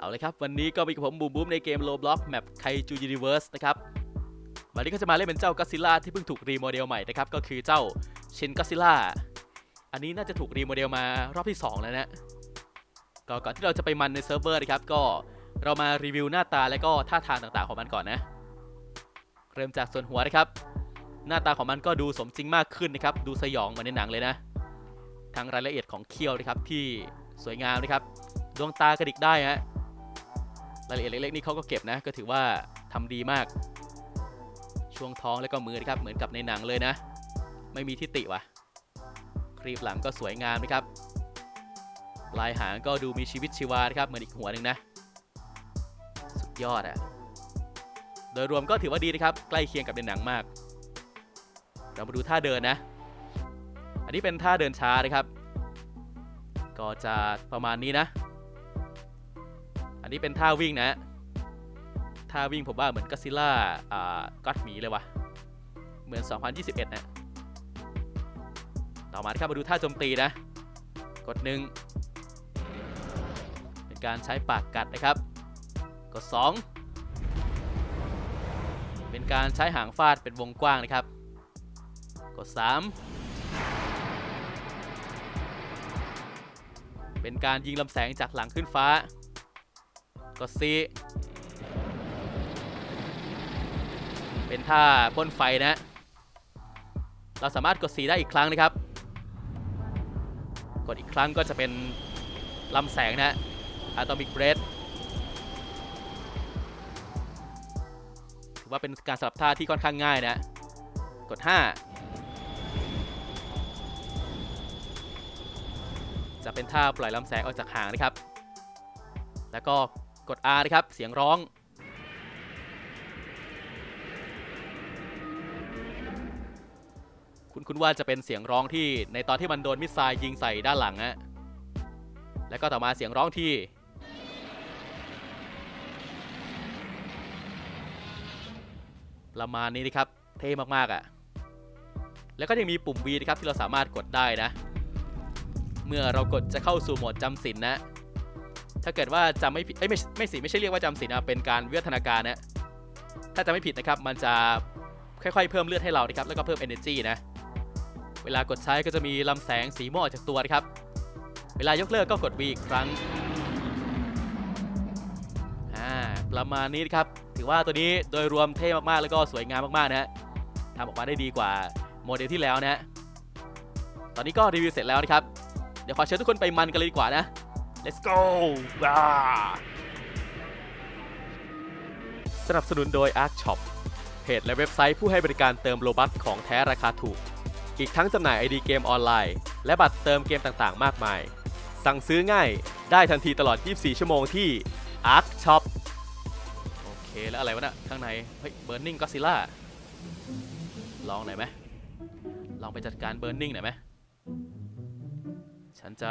เอาเลยครับ วันนี้ก็มีกับผมบูมบูมในเกม Roblox Map Kaiju Universe นะครับ วันนี้ก็จะมาเล่นเป็นเจ้าก็ซิล่าที่เพิ่งถูกรีโมเดลใหม่นะครับ ก็คือเจ้าเชนก็ซิล่าอันนี้น่าจะถูกรีโมเดลมารอบที่ 2 แล้วนะก็ก่อนที่เราจะไปมันในเซิร์ฟเวอร์นะครับก็เรามารีวิวหน้าตาและก็ท่าทางต่างๆของมันก่อนนะ เริ่มจากส่วนหัวนะครับ หน้าตาของมันก็ดูสมจริงมากขึ้นนะครับ ดูสยองเหมือนในหนังเลยนะทั้งรายละเอียดของเขี้ยวนะครับที่สวยงามนะครับ ดวงตากระดิกได้ฮะ รายละเอียดเล็กๆนี่เขาก็เก็บนะ ก็ถือว่าทำดีมาก ช่วงท้องแล้วก็มือนะครับ เหมือนกับในหนังเลยนะ ไม่มีทิฏฐิว่ะ ครีบหลังก็สวยงามนะครับลายหางก็ดูมีชีวิตชีวานะครับ เหมือนอีกหัวหนึ่งนะ สุดยอดอะโดยรวมก็ถือว่าดีนะครับ ใกล้เคียงกับในหนังมาก เรามาดูท่าเดินนะ อันนี้เป็นท่าเดินช้านะครับ ก็จะประมาณนี้นะ นนี้เป็นท่าวิ่งนะ ท่าวิ่งผมว่าเหมือนก็ซิล่าอ่าก็อดหมีเลยวะเหมือน 2021 นะ ต่อมาครับมาดูท่าโจมตีนะ กดหนึ่งเป็นการใช้ปากกัดนะครับ กด 2 เป็นการใช้หางฟาดเป็นวงกว้างนะครับ กด 3เป็นการยิงลำแสงจากหลังขึ้นฟ้า กด C เป็นท่าพ่นไฟนะ เราสามารถกด C ได้อีกครั้งนะครับ กดอีกครั้งก็จะเป็นลำแสงนะ Atomic Breath ถือว่าเป็นการสลับท่าที่ค่อนข้างง่ายนะ กด 5 จะเป็นท่าปล่อยลำแสงออกจากหางนะครับ แล้วก็ กด R นะครับ เสียงร้อง คุณคุณว่าจะเป็นเสียงร้องที่ในตอนที่มันโดนมิสไซล์ยิงใส่ด้านหลังอะแล้วก็ต่อมาเสียงร้องที่ประมาณนี้นะครับ เท่มากๆอะ่ะ แล้วก็ยังมีปุ่ม V นะครับที่เราสามารถกดได้นะ เมื่อเรากดจะเข้าสู่โหมดจำศีลนะ ถ้าเกิดว่าจำไม่ผิดเอ้ยไม่ไม่สิไม่ใช่เรียกว่าจำศีนะเป็นการวิวัฒนาการนะถ้าจำไม่ผิดนะครับ มันจะค่อยๆเพิ่มเลือดให้เรานะครับ แล้วก็เพิ่ม energy นะ เวลากดใช้ก็จะมีลำแสงสีม่วงออกจากตัวนะครับ เวลายกเลิกก็กด V อีกครั้งอ่าประมาณนี้นะครับ ถือว่าตัวนี้โดยรวมเท่มากๆ แล้วก็สวยงามมากๆนะฮะทำออกมาได้ดีกว่าโมเดลที่แล้วนะฮะ ตอนนี้ก็รีวิวเสร็จแล้วนะครับ เดี๋ยวขอเชิญทุกคนไปมันกันเลยดีกว่านะ let's go ว้าสนับสนุนโดย Arc Shop เพจและเว็บไซต์ผู้ให้บริการเติมโลบัคของแท้ราคาถูก อีกทั้งจำหน่าย ID เกมออนไลน์ และบัตรเติมเกมต่างๆ มากมาย สั่งซื้อง่ายได้ทันทีตลอด 24 ชั่วโมงที่ Arc Shop โอเคแล้วอะไรวะน่ะข้างใน เฮ้ย Burning Godzilla ลองหน่อยไหมลองไปจัดการ Burning หน่อยไหม ฉันจะ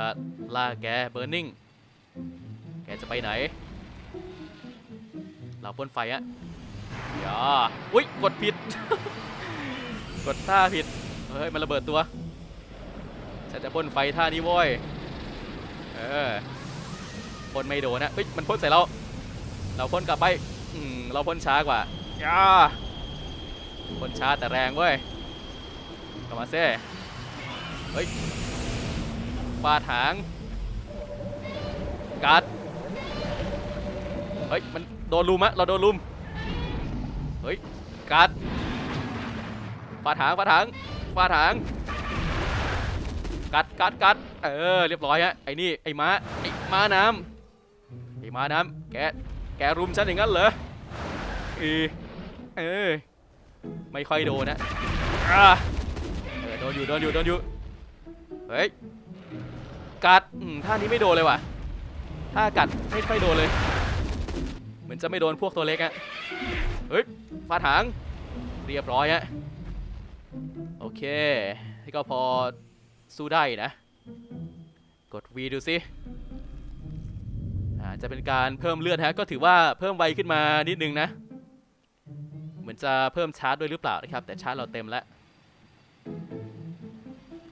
ล่าแก Burning แกจะไปไหน เราพ่นไฟอะอย่าอุ้ยกดผิด กดท่าผิด เฮ้ย มันระเบิดตัว ฉันจะพ่นไฟท่านี้ว้ย เออพ่นไม่โดนนะเฮ้ย มันพ่นใส่เรา เราพ่นกลับไป อืม เราพ่นช้ากว่าย่าพ่นช้าแต่แรงเว้ยกลับมาเซ่เฮ้ย ฟาดหาง กัด เฮ้ย มันโดนลุมอะเราโดนลุม เฮ้ย กัด ฟาดหางฟาดหางฟาดหาง กัดกัดกัด เออ เรียบร้อยฮะ ไอ้นี่ไอ้ม้า ไอ้ม้าน้ำไอ้ม้าน้ำแก แกรุมฉันอย่างนั้นเหรอเออเออ ไม่ค่อยโดนนะอะเออโดนอยู่โดนอยู่โดนอยู่ เฮ้ย กัดท่านี้ไม่โดนเลยว่ะถ้ากัดไม่ค่อยโดนเลย เหมือนจะไม่โดนพวกตัวเล็กอะเฮ้ยฟาดหางเรียบร้อยฮะโอเคนี่ก็พอสู้ได้นะ กด V ดูสิอ่าจะเป็นการเพิ่มเลือดฮะก็ถือว่าเพิ่มไวขึ้นมานิดนึงนะ เหมือนจะเพิ่มชาร์จด้วยหรือเปล่านะครับ แต่ชาร์จเราเต็มแล้ว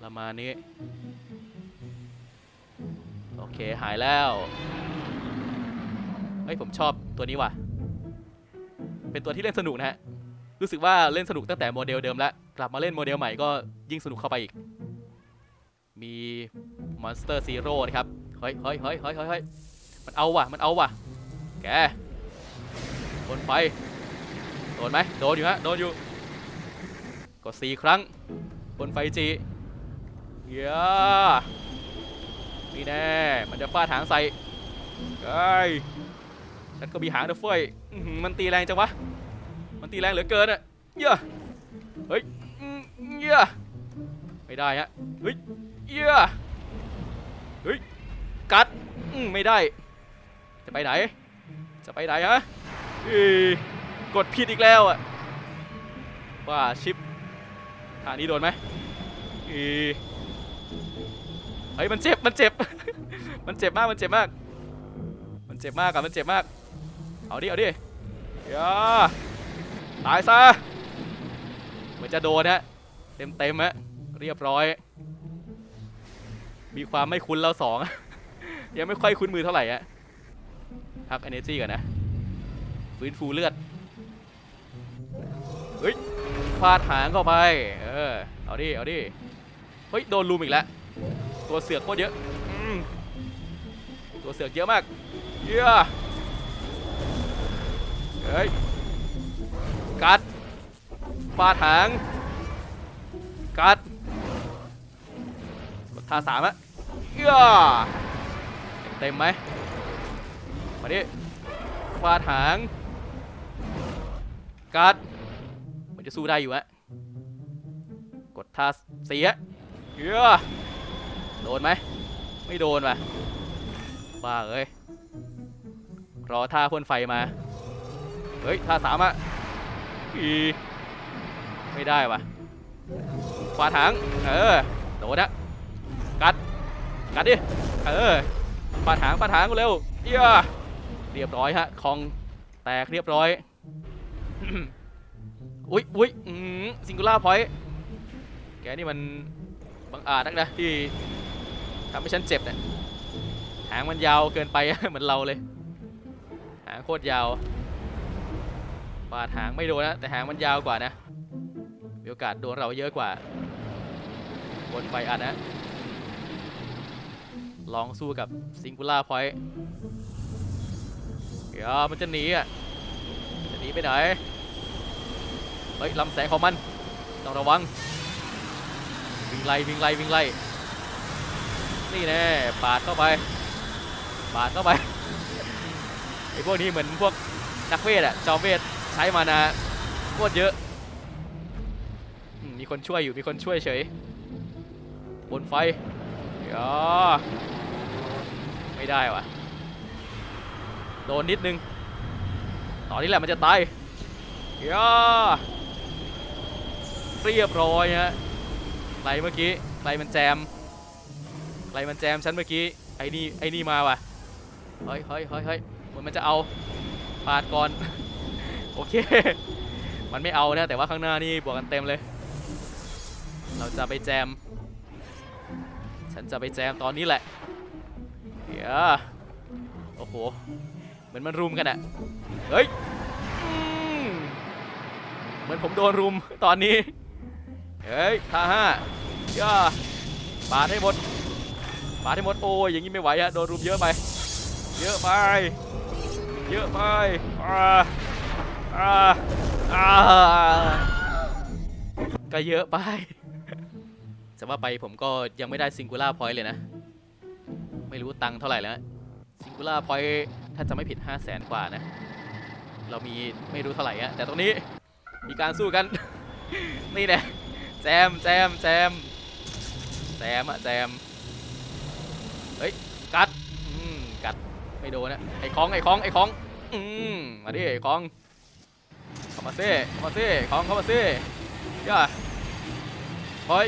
ประมาณนี้ เคหายแล้ว เฮ้ยผมชอบตัวนี้ว่ะ เป็นตัวที่เล่นสนุกนะฮะ รู้สึกว่าเล่นสนุกตั้งแต่โมเดลเดิมแล้ว กลับมาเล่นโมเดลใหม่ก็ยิ่งสนุกเข้าไปอีก มีมอนสเตอร์ซีโร่นะครับ เฮ้ยเฮ้ยเฮ้ยเฮ้ยเฮ้ยมันเอาว่ะ มันเอาว่ะ แกบนไฟ โดนไหมโดนอยู่ฮะ โดนอยู่ กดสี่ครั้ง บนไฟจีเย้า นี่แน่ มันจะฟาดหางใส่เอ้ฉันก็มีหางเฟ้อื้อหือมันตีแรงจังวะ มันตีแรงเหลือเกินอะเย้ยเฮ้ยเย้ยไม่ได้ฮะ เฮ้ยเย้ยเฮ้ย กัดไม่ได้ จะไปไหน จะไปไหนฮะอ้ยกดผิดอีกแล้วอะว่าชิปทางนี้โดนไหมอ้ย เฮ้ยมันเจ็บมันเจ็บ มันเจ็บมากมันเจ็บมาก มันเจ็บมากอะมันเจ็บมาก เอาดิเอาดิอย่าตายซะเหมือนจะโดนฮะเต็มเต็มฮะเรียบร้อย มีความไม่คุ้นแล้วสอง ยังไม่ค่อยคุ้นมือเท่าไหร่อะพัก energy ก่อนนะฟื้นฟูเลือดเฮ้ยฟาดหางเข้าไป เออ เอาดิ เอาดิ เฮ้ย โดนลุมอีกแล้ว ตัวเสือกโคตรเยอะอืมตัวเสือกเยอะมากเย้ยเฮ้ยกัดฟาดหางกัดกดท่าสามอะเย้ยเต็มไหมมาดิฟาดหางกัดมันจะสู้ได้อยู่อะกดท่าเสียเย้ย โดนไหม ไม่โดนว่ะ บ้าเอ้ย รอท่าพ่นไฟมา เฮ้ย ท่าสามอะอีไม่ได้ว่ะฟาดหางเออ โดนนะกัด กัดดิ เออฟาดหางฟาดหางกูเร็วเย้ยเรียบร้อยฮะ คองแตกเรียบร้อย อุ๊ยอุ๊ยอืมซิงคูล่าพอยต์แกนี่มันบังอาจนักนะที่ำให้ฉันเจ็บเนี่ยหางมันยาวเกินไปเหมือนเราเลย หางโคตรยาวปาดหางไม่โดนนะแต่หางมันยาวกว่านะมีโอกาสโดนเราเยอะกว่าบนไฟอัดนะ ลองสู้กับซิงคูล่าพอยต์เดี๋ยวมันจะหนีอะจะหนีไปไหนเฮ้ยลำแสงของมันต้องระวังวิ่งไล่วิ่งไล่วิ่งไล่ นี่แน่ปาดเข้าไปปาดเข้าไปไอ้พวกนี้เหมือนพวกนักเวทอะจอมเวทใช้มานาโคตรเยอะมีคนช่วยอยู่มีคนช่วยเฉยบนไฟเดี๋ยวไม่ได้ว่ะโดนนิดนึงตอนนี้แหละมันจะตายเดี๋ยวเรียบร้อยฮะใครเมื่อกี้ใครมันแจม ใครมันแจมฉันเมื่อกี้ ไอ้นี่ไอ้นี่มาว่ะ เฮ้ยเฮ้ยเฮ้ยเฮ้ยเหมือนมันจะเอาปาดก่อน โอเค มันไม่เอานะ แต่ว่าข้างหน้านี่บวกกันเต็มเลย เราจะไปแจม ฉันจะไปแจมตอนนี้แหละเดี๋ยวโอ้โห เหมือนมันรุมกันอะเฮ้ยเหมือนผมโดนรุมตอนนี้ เฮ้ยท่าห้าย่าปาดให้หมด ปาดให้หมดโอ้ยอย่างนี้ไม่ไหวอะโดนรุมเยอะไป เยอะไป เยอะไปอ่าอ่าอ่าก็เยอะไปจะว่าไปผมก็ยังไม่ได้ซิงคูล่าพอยต์เลยนะ ไม่รู้ตังค์เท่าไหร่แล้วซิงคูล่าพอยต์ถ้าจะไม่ผิด 5 0 0แสนกว่านะ เรามีไม่รู้เท่าไหร่อะแต่ตรงนี้มีการสู้กัน นี่แหละแจมแจมแจมแจมอะแจม เฮ้ยกัดอืมกัดไม่โดนนะไอ้คองไอ้คองไอ้คองอืมมาดิไอ้คองเข้ามาซิเข้ามาซิคองเข้ามาซิย่าเฮ้ย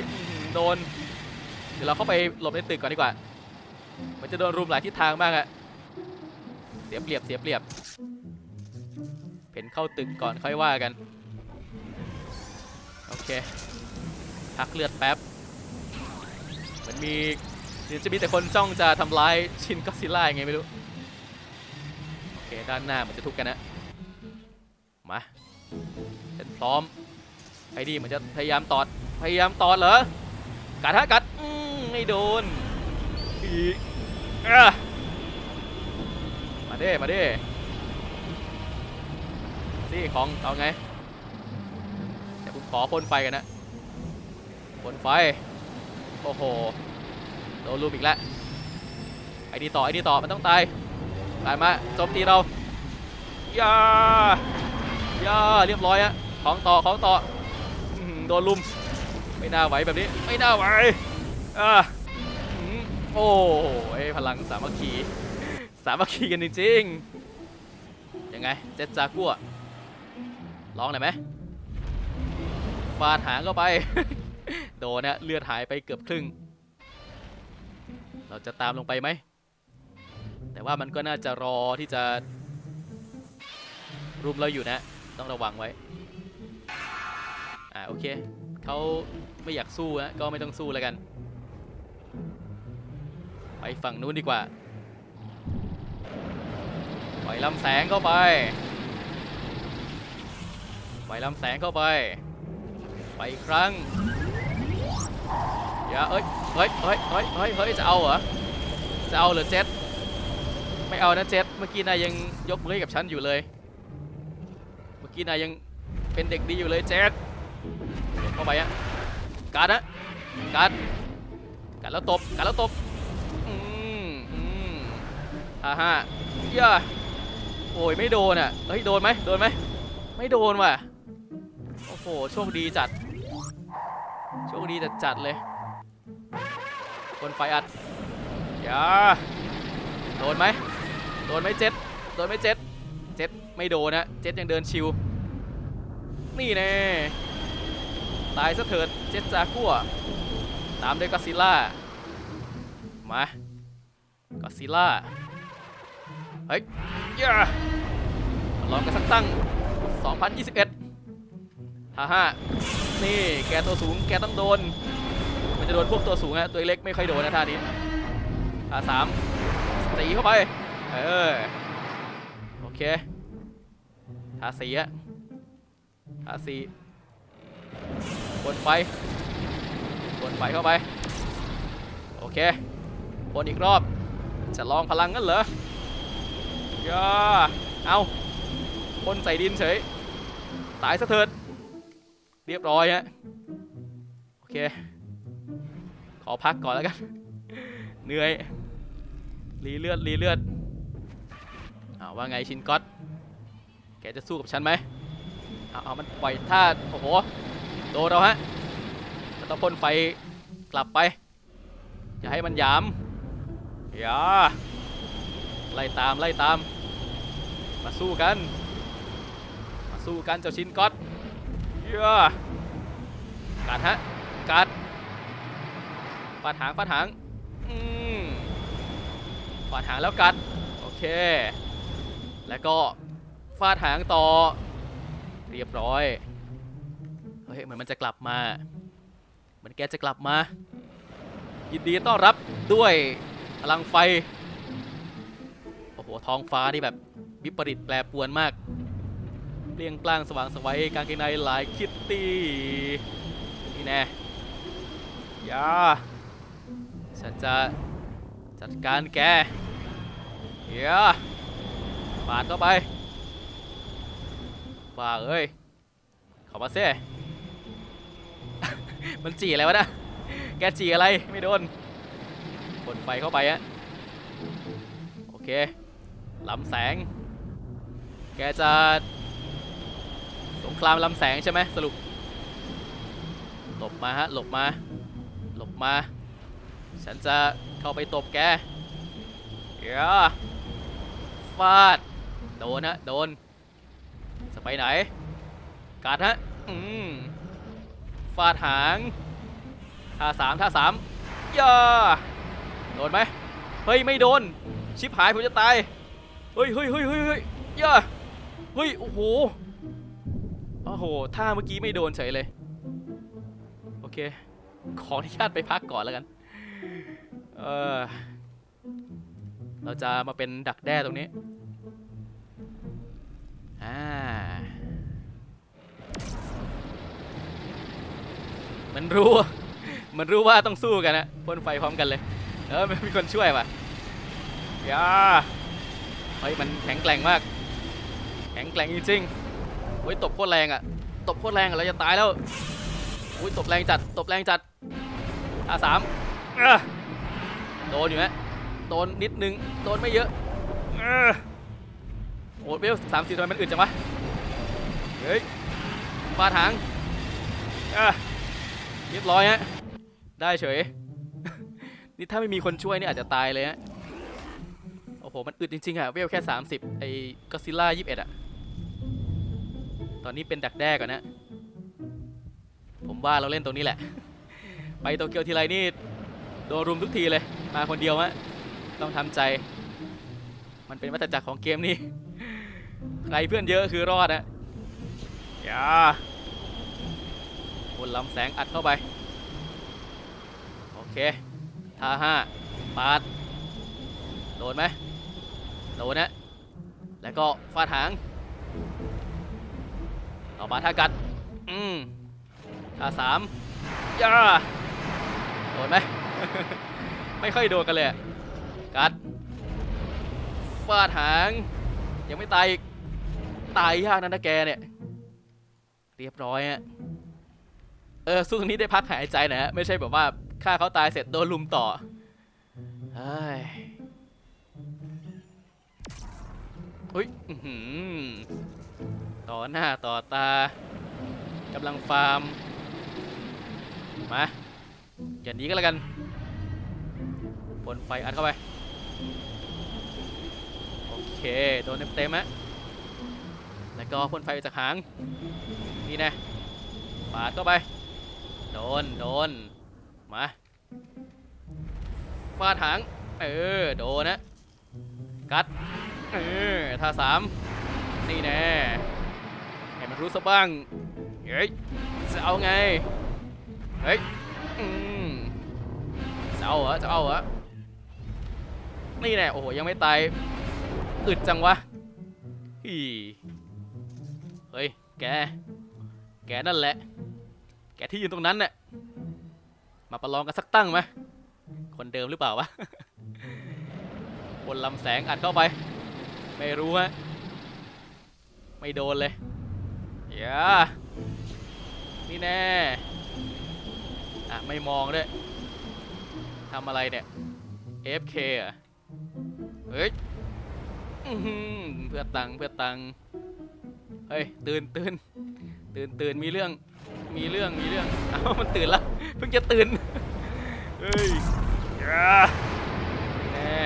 โดนเดี๋ยวเราเข้าไปหลบในตึกก่อนดีกว่า มันจะโดนรุมหลายทิศทางมากอะเสียเปรียบเสียเปรียบเพ่นเข้าตึกก่อนค่อยว่ากันโอเคพักเลือดแป๊บเหมือนมี เดี๋ยวจะมีแต่คนจ้องจะทำร้ายชินก็ซิล่ายังไงไม่รู้ โอเค ด้านหน้ามือนจะทุบกันนะ มาฉันพร้อมไอ้นี่เหมือนจะพยายามตอด พยายามตอดเหรอ กัดฮะกัดไม่โดนอีกอะมาเด้มาเด้นี่ของเอาไงเดี๋ยวผมขอพ่นไฟกันนะพ่นไฟ โอ้โห โดนลูมอีกแล้วไอ้นี่ต่อไอ้นี่ต่อมันต้องตายตายมาโจมตีเราย่าย่าเรียบร้อยอะของต่อของต่อโดนลุมไม่น่าไหวแบบนี้ไม่น่าไหวอ่าโอ้โหไอ้พลังสามัคคีสามัคคีกันจริงๆยังไงเจ็ดจากัวลองหน่อยไหมฟาดหางเข้าไป โดนนะเลือดหายไปเกือบครึ่ง เราจะตามลงไปไหม แต่ว่ามันก็น่าจะรอที่จะรุมเราอยู่นะ ต้องระวังไว้ อ่าโอเค เขาไม่อยากสู้นะก็ไม่ต้องสู้แล้วกัน ไปฝั่งนู้นดีกว่าปล่อยลำแสงเข้าไปปล่อยลำแสงเข้าไป ไปอีกครั้ง ย่าเอ้ยเฮ้ยเฮ้ยเฮ้ยเฮ้ยเฮ้ยจะเอาเหรอจะเอาเหรอเจ็ดไม่เอานะเจ็ดเมื่อกี้นายยังยกมือให้กับฉันอยู่เลย เมื่อกี้นายยังเป็นเด็กดีอยู่เลยเจ็ดเข้าไปอะการดนะการดการดแล้วตบการดแล้วตบอืมอืมอ่าฮะย่าโอ้ยไม่โดนอะเฮ้ยโดนไหมโดนไหมไม่โดนว่ะโอ้โหโชคดีจัดโชคดีจัดจัดเลย คนไฟอัดอย่าโดนไหมโดนไหมเจ็ดโดนไหมเจ็ดเจ็ดไม่โดนนะเจ็ดยังเดินชิว นี่แน่ตายซะเถิดเจ็ดจากัวตามด้วยก็อดซิล่า มาก็อดซิล่า เฮ้ยย่าลองกันสักตั้ง 2021ฮ่าฮ่านี่ แกตัวสูง แกต้องโดน จะโดนพวกตัวสูงอะตัวเล็กไม่ค่อยโดนนะท่านี้ท่าสามตีเข้าไป เออ โอเคท่าสี่อะท่าสี่บนไฟบนไฟเข้าไป โอเคบนอีกรอบ จะลองพลังงั้นเหรอย่าเอาพ่นใส่ดินเฉย ตายซะเถิด เรียบร้อยฮะ โอเค อพักก่อนแล้วกัน เหนื่อย รีเลือดรีเลือดอาว่าไงชินก๊อต แกจะสู้กับฉันไหมเอาเอามันปล่อยท่าโอ้โห โดนเราฮะต้องพ่นไฟกลับไปอย่าให้มันยามอย่าไล่ตามไล่ตาม มาสู้กัน มาสู้กันเจ้าชินก๊อตอย่ากัดฮะกัด ฟาดหางฟาดหางอืมฟาดหางแล้วกัด โอเค แล้วก็ฟาดหางต่อ เรียบร้อย เฮ้ยเหมือนมันจะกลับมา เหมือนแกจะกลับมา ยินดีต้อนรับด้วยพลังไฟ โอ้โห ท้องฟ้านี่แบบวิปริตแปรปวนมากเปลี่ยงปล้างสว่างสวัยกางเกงในหลายคิตตี้ นี่แน่ยา ฉันจะจัดการแกเฮียปาดเข้าไปบ้าเอ้ยเข้ามาเซ่มันจีอะไรวะนะแกจีอะไรไม่โดนผลไฟเข้าไปอะโอเคลำแสง แกจะสงครามลำแสงใช่ไหมสรุปหลบมาฮะหลบมา หลบมา ฉันจะเข้าไปตบแกเดี๋ยวฟาด โดนฮะ โดน จะไปไหน กัดฮะ อืม ฟาดหาง ท่าสามท่าสามย่าโดนไหม เฮ้ย ไม่โดน ชิบหายผมจะตาย เฮ้ยเฮ้ยเฮ้ยเฮ้ยเฮ้ยย่าเฮ้ย โอ้โห โอ้โห ท่าเมื่อกี้ไม่โดนเฉยเลย โอเค ขออนุญาตไปพักก่อนแล้วกัน เออเราจะมาเป็นดักแด้ตรงนี้ อ่า มันรู้ มันรู้ว่าต้องสู้กันนะพ่นไฟพร้อมกันเลย เออมันมีคนช่วยว่ะอย่าเฮ้ย มันแข็งแกร่งมาก แข็งแกร่งจริงๆเฮ้ย ตบโคตรแรงอะ ตบโคตรแรงอะเราจะตายแล้วอุ้ยตบแรงจัด ตบแรงจัดอาสาม โดนอยู่ไหมโดนนิดนึง โดนไม่เยอะอะโอ้เบลสามสี่ทำไมมันอึดจังวะ เฮ้ยฟาดหางอะเรียบร้อยฮะ ได้เฉย นี่ถ้าไม่มีคนช่วยนี่อาจจะตายเลยฮะ โอ้โห มันอึดจริงๆอะเวลแค่ 30 ไอ้ก็ซิล่า21อะตอนนี้เป็นดักแด้ก่อนนะ ผมว่าเราเล่นตรงนี้แหละ ไปโตเกียวทีไรนี่ โดนรุมทุกทีเลย มาคนเดียวฮะต้องทำใจ มันเป็นวัฏจักรของเกมนี้ ใครเพื่อนเยอะคือรอดนะอย่าบนลำแสงอัดเข้าไป โอเคท่าห้าปาด โดนไหมโดนนะ แล้วก็ฟาดหางต่อมาท่ากัด อืมท่าสามย่าโดนไหม ไม่ค่อยโดนกันเลยกัดฟาดหาง ยังไม่ตายอีก ตายยากนะนะแกเนี่ย เรียบร้อยฮะเออสู้ตรงนี้ได้พักหายใจนะฮะไม่ใช่แบบว่าฆ่าเขาตายเสร็จโดนลุมต่อเฮ้ยอุ้ยต่อหน้าต่อตากำลังฟาร์ม มา อย่างนี้ก็แล้วกัน นไฟอัดเข้าไป โอเค โดนเต็มๆฮะแล้วก็พ่นไฟจากหาง นี่นะปาดเข้าไป โดน โดน มาฟาดหาง เออ โดนนะ กัด เออท่าสาม นี่แน่ให้มันรู้ซะบ้าง เฮ้ย จะเอาไง เฮ้ย อืมจะเอาเหรอ จะเอาเหรอ นี่แน่โอ้โหยังไม่ตายอึดจังวะอีเฮ้ยแก แกนั่นแหละ แกที่ยืนตรงนั้นน่ะมาประลองกันสักตั้งไหมคนเดิมหรือเปล่าวะบนลำแสงอัดเข้าไป ไม่รู้ฮะไม่โดนเลยอย่านี่แน่อะไม่มองด้วยทำอะไรเนี่ย FK เหรอะ เฮ้ยอื้อหือเพื่อตังค์เพื่อตังค์เฮ้ยตื่นตื่นตื่นตื่นมีเรื่องมีเรื่องมีเรื่องเอ้ามันตื่นแล้วเพิ่งจะตื่นเฮ้ยอย่าแน่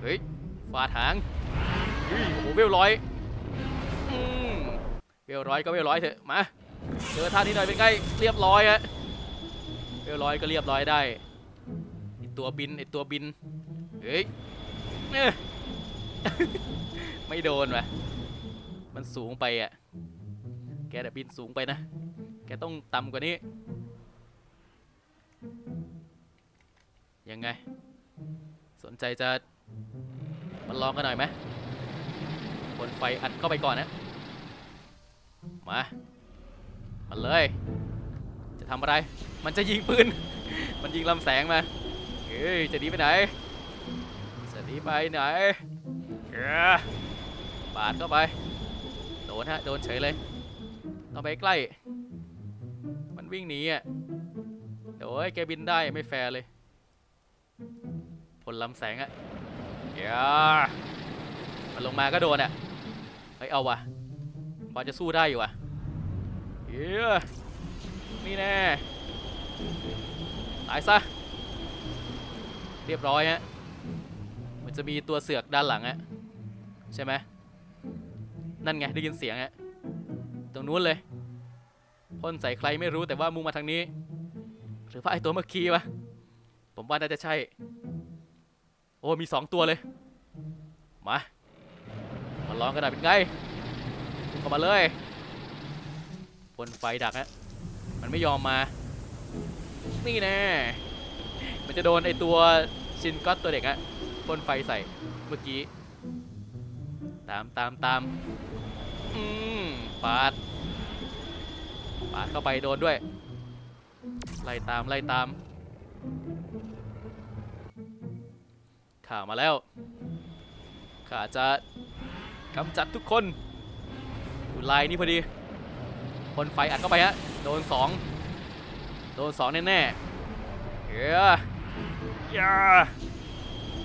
เฮ้ยฟาดหางเฮ้ยโอ้โหเวลร้อยอืมเวลร้อยก็เวลร้อยเถอะมาเจอท่านี้หน่อยเป็นไงเรียบร้อยฮะเวลร้อยก็เรียบร้อยได้ไอตัวบินไอตัวบิน เฮ้ย ไม่โดนวะมันสูงไปอะ แกแต่บินสูงไปนะ แกต้องต่ำกว่านี้ ยังไง สนใจจะมาลองกันหน่อยไหมบนไฟอัดเข้าไปก่อนนะ มา มาเลย จะทำอะไร มันจะยิงปืน มันยิงลำแสงมา เฮ้ย จะหนีไปไหน จะหนีไปไหนเอ้อปาดเข้าไป โดนฮะ โดนเฉยเลยต้องไปใกล้ มันวิ่งหนีอะโอ้ยแกบินได้ไม่แฟร์เลย ผลลำแสงอะเดี๋ยวมันลงมาก็โดนอะเฮ้ยเอาว่ะพอจะสู้ได้อยู่ว่ะเฮ้ยนี่แน่ ตายซะ เรียบร้อยฮะ มันจะมีตัวเสือกด้านหลังอะใช่ไหมนั่นไงได้ยินเสียงอะตรงนู้นเลยพ่นใส่ใครไม่รู้แต่ว่ามุ่งมาทางนี้ หรือว่าไอตัวเมื่อกี้วะผมว่าน่าจะใช่ โอ้มีสองตัวเลย มามาลองกันหน่อยเป็นไงเข้ามาเลยพ่นไฟดักฮะมันไม่ยอมมานี่แน่มันจะโดนไอตัวชินก็ตตัวเด็กอะ พ่นไฟใส่เมื่อกี้ ตามตามตามอืมปาด ปาดเข้าไปโดนด้วย ไล่ตามไล่ตาม ข่าวมาแล้วข้าจะกำจัดทุกคนอยู่ลายนี้พอดีพ่นไฟอัดเข้าไปฮะ โดนสอง โดนสองแน่ๆเฮ้ยอย่า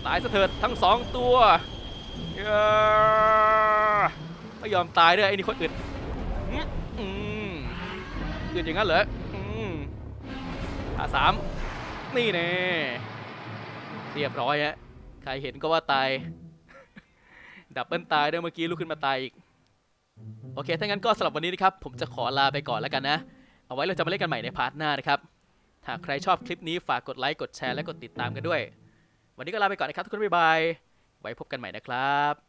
ตายซะเถิดทั้งสองตัวไม่ยอมตายด้วยไอ้นี่คนอื่นอืมอืมอื่นอย่างนั้นเหรออาสามนี่แน่เรียบร้อยฮะใครเห็นก็ว่าตาย ดับเบิลตายด้วยเมื่อกี้ลุกขึ้นมาตายอีก โอเค ถ้างั้นก็สำหรับวันนี้นะครับ ผมจะขอลาไปก่อนแล้วกันนะ เอาไว้เราจะมาเล่นกันใหม่ในพาร์ทหน้านะครับถ้าใครชอบคลิปนี้ฝากกดไลค์ กดแชร์ และกดติดตามกันด้วย วันนี้ก็ลาไปก่อนนะครับทุกคนบ๊ายบาย ไว้พบกันใหม่นะครับ